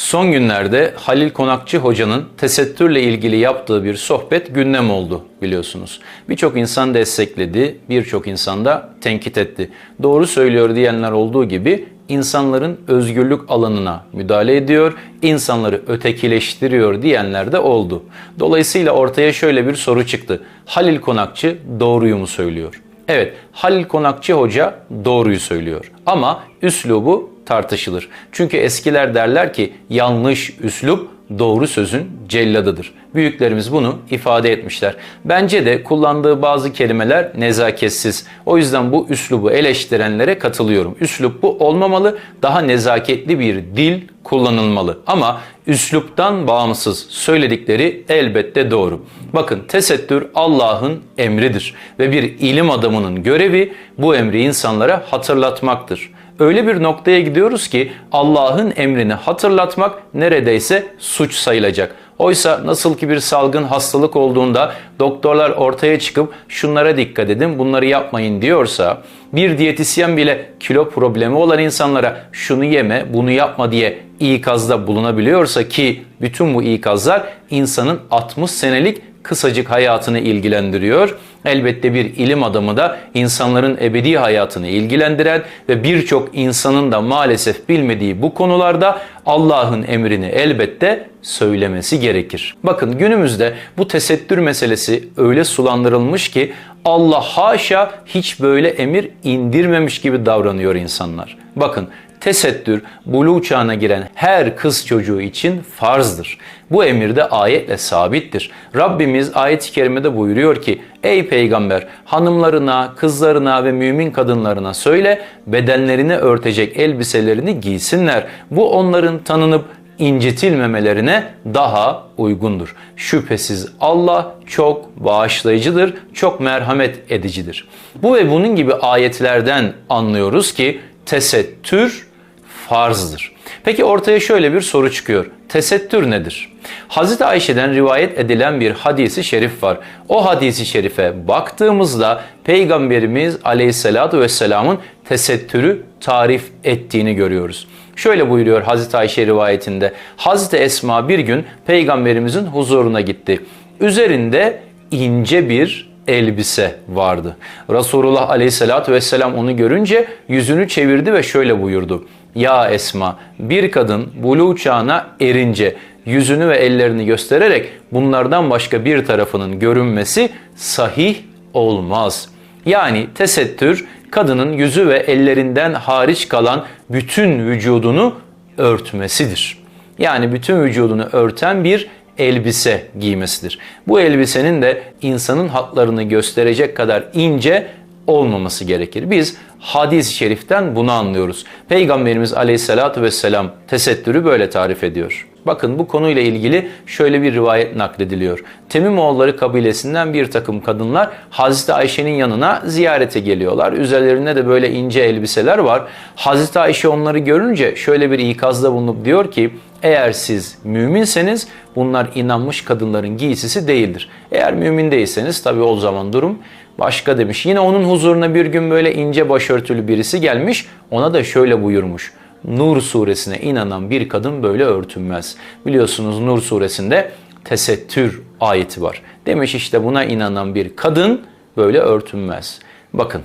Son günlerde Halil Konakçı Hoca'nın tesettürle ilgili yaptığı bir sohbet gündem oldu biliyorsunuz. Birçok insan destekledi, birçok insan da tenkit etti. Doğru söylüyor diyenler olduğu gibi insanların özgürlük alanına müdahale ediyor, insanları ötekileştiriyor diyenler de oldu. Dolayısıyla ortaya şöyle bir soru çıktı. Halil Konakçı doğruyu mu söylüyor? Evet, Halil Konakçı Hoca doğruyu söylüyor. Ama üslubu tartışılır. Çünkü eskiler derler ki yanlış üslup doğru sözün celladıdır. Büyüklerimiz bunu ifade etmişler. Bence de kullandığı bazı kelimeler nezaketsiz. O yüzden bu üslubu eleştirenlere katılıyorum. Üslup bu olmamalı, daha nezaketli bir dil kullanılmalı. Ama üsluptan bağımsız söyledikleri elbette doğru. Bakın tesettür Allah'ın emridir ve bir ilim adamının görevi bu emri insanlara hatırlatmaktır öyle bir noktaya gidiyoruz ki Allah'ın emrini hatırlatmak neredeyse suç sayılacak. Oysa nasıl ki bir salgın hastalık olduğunda doktorlar ortaya çıkıp şunlara dikkat edin bunları yapmayın diyorsa bir diyetisyen bile kilo problemi olan insanlara şunu yeme bunu yapma diye ikazda bulunabiliyorsa ki bütün bu ikazlar insanın 60 senelik kısacık hayatını ilgilendiriyor. Elbette bir ilim adamı da insanların ebedi hayatını ilgilendiren ve birçok insanın da maalesef bilmediği bu konularda Allah'ın emrini elbette söylemesi gerekir. Bakın günümüzde bu tesettür meselesi öyle sulandırılmış ki Allah haşa hiç böyle emir indirmemiş gibi davranıyor insanlar. Bakın tesettür buluğ çağına giren her kız çocuğu için farzdır. Bu emir de ayetle sabittir. Rabbimiz ayet-i kerimede buyuruyor ki Ey peygamber hanımlarına, kızlarına ve mümin kadınlarına söyle bedenlerini örtecek elbiselerini giysinler. Bu onların tanınıp incitilmemelerine daha uygundur. Şüphesiz Allah çok bağışlayıcıdır, çok merhamet edicidir. Bu ve bunun gibi ayetlerden anlıyoruz ki tesettür farzdır. Peki ortaya şöyle bir soru çıkıyor. Tesettür nedir? Hazreti Ayşe'den rivayet edilen bir hadisi şerif var. O hadisi şerife baktığımızda Peygamberimiz Aleyhisselatü Vesselam'ın tesettürü tarif ettiğini görüyoruz. Şöyle buyuruyor Hazreti Ayşe rivayetinde. Hazreti Esma bir gün Peygamberimizin huzuruna gitti. Üzerinde ince bir elbise vardı. Resulullah Aleyhisselatü Vesselam onu görünce yüzünü çevirdi ve şöyle buyurdu. Ya Esma bir kadın buluğ çağına erince yüzünü ve ellerini göstererek bunlardan başka bir tarafının görünmesi sahih olmaz. Yani tesettür kadının yüzü ve ellerinden hariç kalan bütün vücudunu örtmesidir. Yani bütün vücudunu örten bir elbise giymesidir. Bu elbisenin de insanın hatlarını gösterecek kadar ince olmaması gerekir. Biz hadis-i şeriften bunu anlıyoruz. Peygamberimiz aleyhissalatü vesselam tesettürü böyle tarif ediyor. Bakın bu konuyla ilgili şöyle bir rivayet naklediliyor. Temimoğulları kabilesinden bir takım kadınlar Hazreti Ayşe'nin yanına ziyarete geliyorlar. Üzerlerinde de böyle ince elbiseler var. Hazreti Ayşe onları görünce şöyle bir ikazda bulunup diyor ki eğer siz müminseniz bunlar inanmış kadınların giysisi değildir. Eğer mümin değilseniz tabi o zaman durum başka demiş. Yine onun huzuruna bir gün böyle ince başörtülü birisi gelmiş. Ona da şöyle buyurmuş. Nur suresine inanan bir kadın böyle örtünmez. Biliyorsunuz Nur suresinde tesettür ayeti var. Demiş işte buna inanan bir kadın böyle örtünmez. Bakın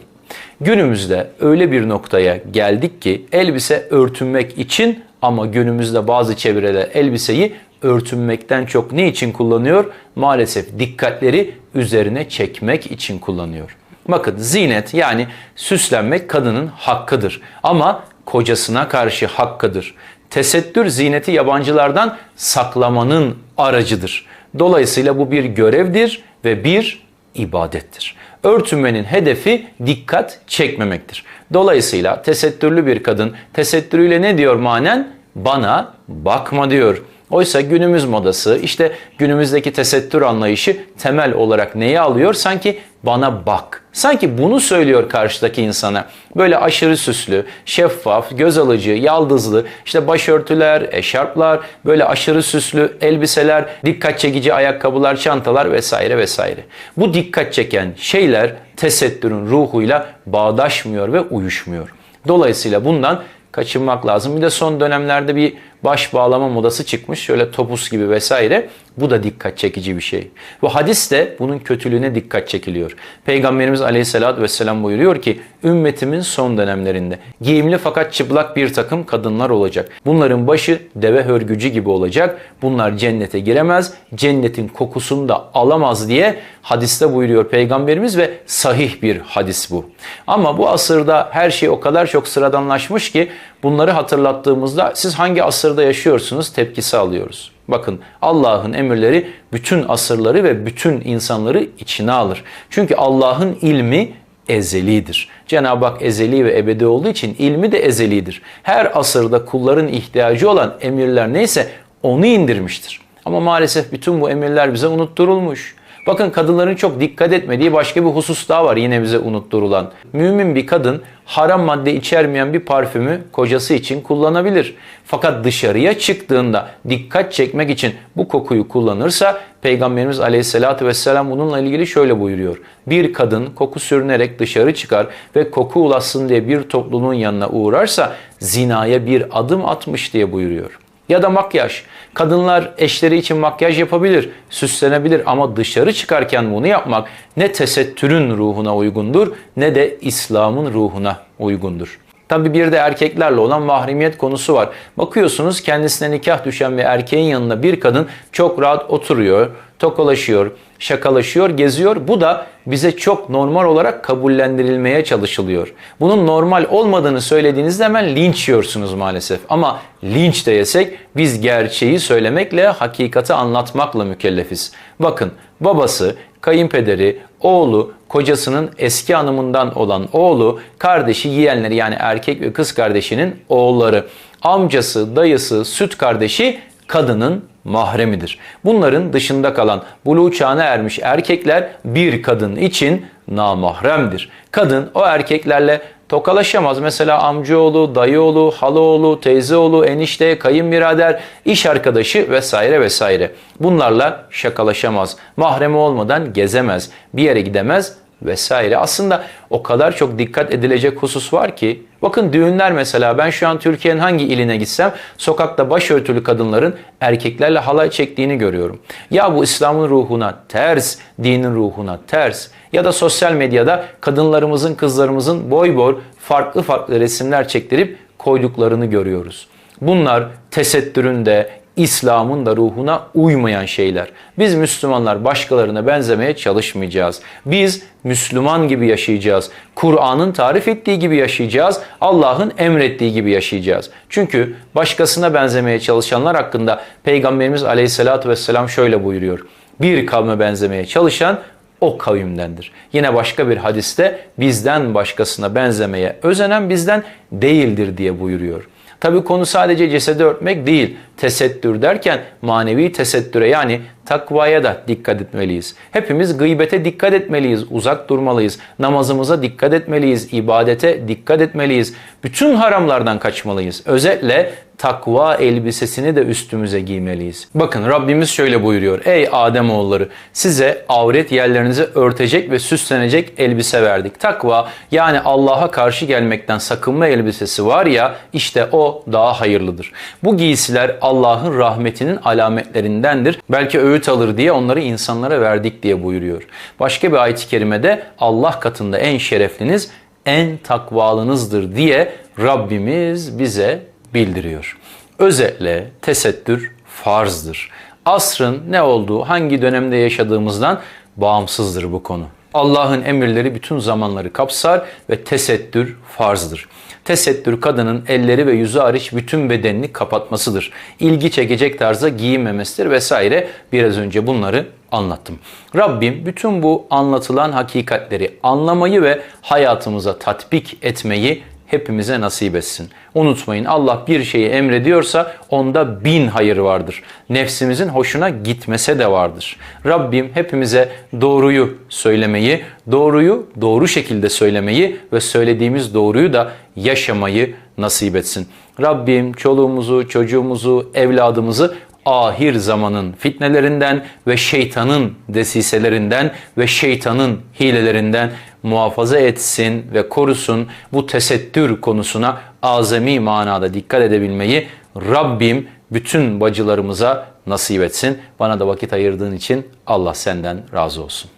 günümüzde öyle bir noktaya geldik ki elbise örtünmek için ama günümüzde bazı çevreler elbiseyi örtünmekten çok ne için kullanıyor? Maalesef dikkatleri üzerine çekmek için kullanıyor. Bakın zinet yani süslenmek kadının hakkıdır ama kocasına karşı hakkıdır. Tesettür zineti yabancılardan saklamanın aracıdır. Dolayısıyla bu bir görevdir ve bir ibadettir. Örtünmenin hedefi dikkat çekmemektir. Dolayısıyla tesettürlü bir kadın tesettürüyle ne diyor manen? Bana bakma diyor. Oysa günümüz modası işte günümüzdeki tesettür anlayışı temel olarak neyi alıyor? Sanki bana bak. Sanki bunu söylüyor karşıdaki insana. Böyle aşırı süslü, şeffaf, göz alıcı, yaldızlı, işte başörtüler, eşarplar, böyle aşırı süslü elbiseler, dikkat çekici ayakkabılar, çantalar vesaire vesaire. Bu dikkat çeken şeyler tesettürün ruhuyla bağdaşmıyor ve uyuşmuyor. Dolayısıyla bundan kaçınmak lazım. Bir de son dönemlerde bir baş bağlama modası çıkmış. Şöyle topus gibi vesaire. Bu da dikkat çekici bir şey. Bu hadis de bunun kötülüğüne dikkat çekiliyor. Peygamberimiz aleyhissalatü vesselam buyuruyor ki ümmetimin son dönemlerinde giyimli fakat çıplak bir takım kadınlar olacak. Bunların başı deve hörgücü gibi olacak. Bunlar cennete giremez, cennetin kokusunu da alamaz diye hadiste buyuruyor Peygamberimiz ve sahih bir hadis bu. Ama bu asırda her şey o kadar çok sıradanlaşmış ki bunları hatırlattığımızda siz hangi asırda yaşıyorsunuz tepkisi alıyoruz. Bakın Allah'ın emirleri bütün asırları ve bütün insanları içine alır. Çünkü Allah'ın ilmi ezelidir. Cenab-ı Hak ezeli ve ebedi olduğu için ilmi de ezelidir. Her asırda kulların ihtiyacı olan emirler neyse onu indirmiştir. Ama maalesef bütün bu emirler bize unutturulmuş. Bakın kadınların çok dikkat etmediği başka bir husus daha var yine bize unutturulan. Mümin bir kadın haram madde içermeyen bir parfümü kocası için kullanabilir. Fakat dışarıya çıktığında dikkat çekmek için bu kokuyu kullanırsa Peygamberimiz Aleyhisselatü Vesselam bununla ilgili şöyle buyuruyor. Bir kadın koku sürünerek dışarı çıkar ve koku ulaşsın diye bir topluluğun yanına uğrarsa zinaya bir adım atmış diye buyuruyor. Ya da makyaj. Kadınlar eşleri için makyaj yapabilir, süslenebilir ama dışarı çıkarken bunu yapmak ne tesettürün ruhuna uygundur ne de İslam'ın ruhuna uygundur. Tabi bir de erkeklerle olan mahremiyet konusu var. Bakıyorsunuz kendisine nikah düşen bir erkeğin yanında bir kadın çok rahat oturuyor, tokalaşıyor, şakalaşıyor, geziyor. Bu da bize çok normal olarak kabullendirilmeye çalışılıyor. Bunun normal olmadığını söylediğinizde hemen linç yiyorsunuz maalesef. Ama linç de yesek biz gerçeği söylemekle, hakikati anlatmakla mükellefiz. Bakın babası, kayınpederi, oğlu, kocasının eski hanımından olan oğlu, kardeşi, yeğenleri yani erkek ve kız kardeşinin oğulları, amcası, dayısı, süt kardeşi kadının mahremidir. Bunların dışında kalan buluğ çağına ermiş erkekler bir kadın için namahremdir. Kadın o erkeklerle tokalaşamaz. Mesela amcaoğlu, dayıoğlu, halaoğlu, teyzeoğlu, enişte, kayınbirader, iş arkadaşı vesaire vesaire. Bunlarla şakalaşamaz. Mahremi olmadan gezemez, bir yere gidemez vesaire. Aslında o kadar çok dikkat edilecek husus var ki bakın düğünler mesela ben şu an Türkiye'nin hangi iline gitsem sokakta başörtülü kadınların erkeklerle halay çektiğini görüyorum. Ya bu İslam'ın ruhuna ters, dinin ruhuna ters ya da sosyal medyada kadınlarımızın, kızlarımızın boy boy farklı farklı resimler çektirip koyduklarını görüyoruz. Bunlar tesettürün de, İslam'ın da ruhuna uymayan şeyler. Biz Müslümanlar başkalarına benzemeye çalışmayacağız. Biz Müslüman gibi yaşayacağız. Kur'an'ın tarif ettiği gibi yaşayacağız. Allah'ın emrettiği gibi yaşayacağız. Çünkü başkasına benzemeye çalışanlar hakkında Peygamberimiz Aleyhisselatü Vesselam şöyle buyuruyor. Bir kavme benzemeye çalışan o kavimdendir. Yine başka bir hadiste bizden başkasına benzemeye özenen bizden değildir diye buyuruyor. Tabi konu sadece cesedi örtmek değil. Tesettür derken manevi tesettüre yani takvaya da dikkat etmeliyiz. Hepimiz gıybete dikkat etmeliyiz, uzak durmalıyız. Namazımıza dikkat etmeliyiz, ibadete dikkat etmeliyiz. Bütün haramlardan kaçmalıyız. Özetle takva elbisesini de üstümüze giymeliyiz. Bakın Rabbimiz şöyle buyuruyor. Ey Adem oğulları size avret yerlerinizi örtecek ve süslenecek elbise verdik. Takva yani Allah'a karşı gelmekten sakınma elbisesi var ya işte o daha hayırlıdır. Bu giysiler Allah'ın rahmetinin alametlerindendir. Belki öğüt alır diye onları insanlara verdik diye buyuruyor. Başka bir ayet-i kerimede Allah katında en şerefliniz en takvalınızdır diye Rabbimiz bize bildiriyor. Özetle tesettür farzdır. Asrın ne olduğu, hangi dönemde yaşadığımızdan bağımsızdır bu konu. Allah'ın emirleri bütün zamanları kapsar ve tesettür farzdır. Tesettür kadının elleri ve yüzü hariç bütün bedenini kapatmasıdır. İlgi çekecek tarzda giyinmemesidir vesaire. Biraz önce bunları anlattım. Rabbim bütün bu anlatılan hakikatleri anlamayı ve hayatımıza tatbik etmeyi hepimize nasip etsin. Unutmayın Allah bir şeyi emrediyorsa onda bin hayır vardır. Nefsimizin hoşuna gitmese de vardır. Rabbim hepimize doğruyu söylemeyi, doğruyu doğru şekilde söylemeyi ve söylediğimiz doğruyu da yaşamayı nasip etsin. Rabbim çoluğumuzu, çocuğumuzu, evladımızı ahir zamanın fitnelerinden ve şeytanın desiselerinden ve şeytanın hilelerinden muhafaza etsin ve korusun. Bu tesettür konusuna azami manada dikkat edebilmeyi Rabbim bütün bacılarımıza nasip etsin. Bana da vakit ayırdığın için Allah senden razı olsun.